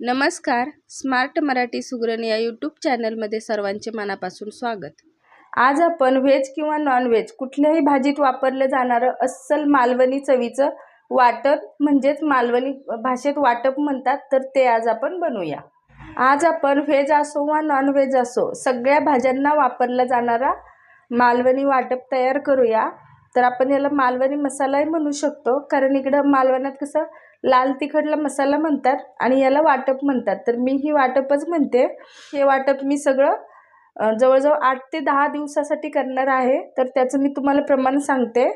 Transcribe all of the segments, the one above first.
नमस्कार. स्मार्ट मराठी सुगरण या यूट्यूब चॅनलमध्ये सर्वांचे मनापासून स्वागत. आज आपण व्हेज किंवा नॉनव्हेज कुठल्याही भाजीत वापरलं जाणारं अस्सल मालवणी चवीचं वाटप म्हणजेच मालवणी भाषेत वाटप म्हणतात तर ते आज आपण बनवूया. आज आपण व्हेज असो वा नॉनव्हेज असो सगळ्या भाज्यांना वापरला जाणारा मालवणी वाटप तयार करूया. तर आपण याला मालवणी मसालाही म्हणू शकतो. कारण इकडं मालवण्यात कसं लाल तिखटला मसाला म्हणतात आणि याला वाटप म्हणतात. तर मी ही वाटपच म्हणते. हे वाटप मी सगळं जवळजवळ आठ ते दहा दिवसासाठी करणार आहे. तर त्याचं मी तुम्हाला प्रमाण सांगते.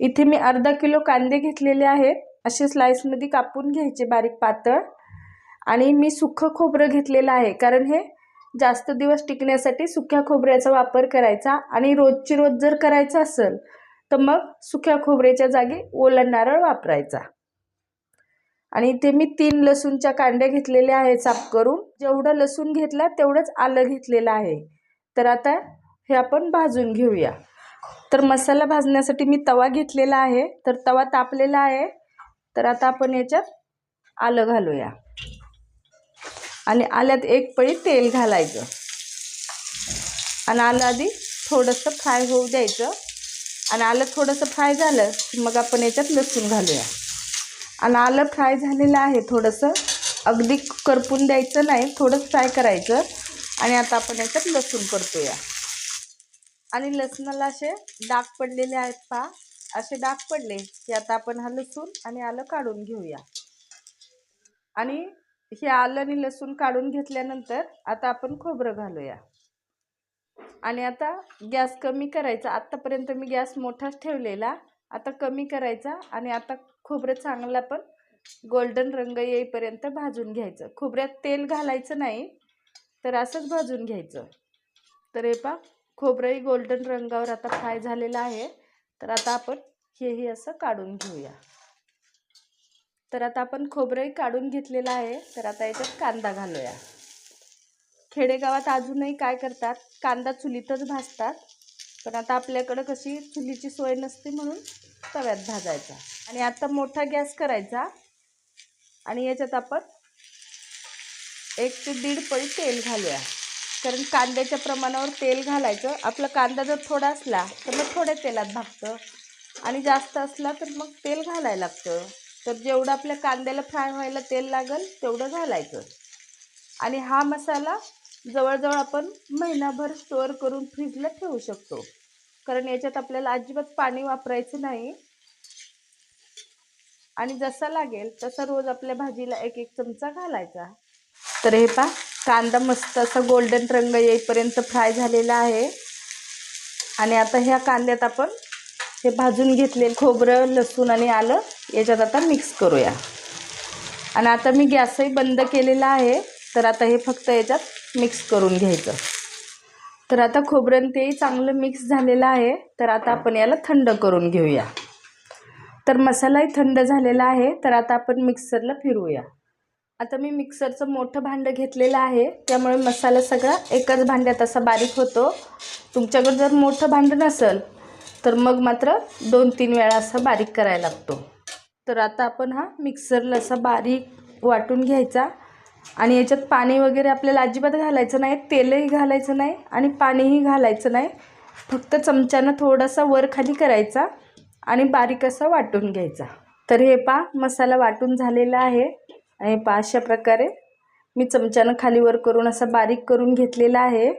इथे मी अर्धा किलो कांदे घेतलेले आहेत. असे स्लाईसमध्ये कापून घ्यायचे बारीक पातळ. आणि मी सुखं खोबरं घेतलेलं आहे. कारण हे जास्त दिवस टिकण्यासाठी सुक्या खोबऱ्याचा वापर करायचा. आणि रोजची रोज जर करायचं असेल तर मग सुक्या खोबऱ्याच्या जागी ओला नारळ वापरायचा. आणि इथे मी तीन लसूणच्या कांड्या घेतलेल्या आहेत साफ करून. जेवढं लसूण घेतला तेवढंच आलं घेतलेलं आहे. तर आता हे आपण भाजून घेऊया. तर मसाला भाजण्यासाठी मी तवा घेतलेला आहे. तर तवा तापलेला आहे. तर आता आपण याच्यात आलं घालूया. आणि आल्यात एक पळी तेल घालायचं. आणि आलं आधी थोडंसं फ्राय होऊ द्यायचं. आणि आलं थोडंसं फ्राय झालं की मग आपण याच्यात लसूण घालूया. आणि आलं फ्राय झालेलं आहे थोडंसं अगदी करपून द्यायचं नाही थोडं फ्राय करायचं. आणि आता आपण याच्यात लसूण परतूया आणि लसणाला असे डाग पडलेले आहेत पहा असे डाग पडले की आता आपण हा लसूण आणि आलं काढून घेऊया. आणि हे आलं आणि लसूण काढून घेतल्यानंतर आता आपण खोबरं घालूया. आणि आता गॅस कमी करायचा. आत्तापर्यंत मी गॅस मोठाच ठेवलेला. आता कमी करायचा आणि आता खोबरं चांगला पण गोल्डन रंग येईपर्यंत भाजून घ्यायचं. खोबऱ्यात तेल घालायचं नाही तर असंच भाजून घ्यायचं. तर हे पा खोबरंही गोल्डन रंगावर आता फ्राय झालेलं आहे. तर आता आपण हेही असं काढून घेऊया. तर आता आपण खोबरंही काढून घेतलेलं आहे. तर आता याच्यात कांदा घालूया. खेडेगावात अजूनही काय करतात? कांदा चुलीतच भाजतात. पण आता आपल्याकडं कशी चुलीची सोय नसते म्हणून तव्यात भाजायचा. आणि आता मोठा गॅस करायचा. आणि याच्यात आपण एक ते दीड पळी तेल घालूया. कारण कांद्याच्या प्रमाणावर तेल घालायचं. आपला कांदा जर थोडा असला तर मग थोड्या तेलात भागतं. आणि जास्त असला तर मग तेल घालायला लागतं. तर जेवढं आपल्या कांद्याला फ्राय व्हायला तेल लागेल तेवढं घालायचं. आणि हा मसाला जवळजवळ आपण महिनाभर स्टोअर करून फ्रीजला ठेवू शकतो. कारण याच्यात आपल्याला अजिबात पाणी वापरायचं नाही. आणि जसा लागेल तसा रोज आपल्या भाजीला एक एक चमचा घालायचा. तर हे पा कांदा मस्त असा गोल्डन रंग येईपर्यंत फ्राय झालेला आहे. आणि आता ह्या कांद्यात आपण हे भाजून घेतले खोबरं लसूण आणि आलं याच्यात आता मिक्स करूया. आणि आता मी गॅसही बंद केलेला आहे. तर आता हे फक्त याच्यात मिक्स करून घ्यायचं. तर आता खोबरं तेही चांगलं मिक्स झालेलं आहे. तर आता आपण याला थंड करून घेऊया. तर मसालाही थंड झालेला आहे. तर आता आपण मिक्सरला फिरूया आता मी मिक्सरचं मोठं भांडं घेतलेलं आहे. त्यामुळे मसाला सगळा एकाच भांड्यात असा बारीक होतो. तुमच्याकडे जर मोठं भांडं नसेल तर मग मात्र दोन तीन वेळा असा बारीक करायला लागतो. तर आता आपण हा मिक्सरला असा बारीक वाटून घ्यायचा. आणि याच्यात पाणी वगैरे आपल्याला अजिबात घालायचं नाही तेलही घालायचं नाही आणि पाणीही घालायचं नाही. फक्त चमच्यानं थोडासा वर खाली करायचा आणि बारीक असा वाटून घ्यायचा. तर हे पा मसाला वाटून झालेला आहे. आणि पा अशा प्रकारे मी चमच्यानं खाली वर करून असा बारीक करून घेतलेला आहे.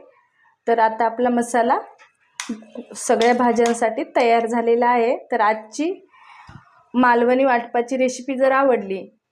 तर आता आपला मसाला सगळ्या भाज्यांसाठी तयार झालेला आहे. तर आजची मालवणी वाटपाची रेसिपी जर आवडली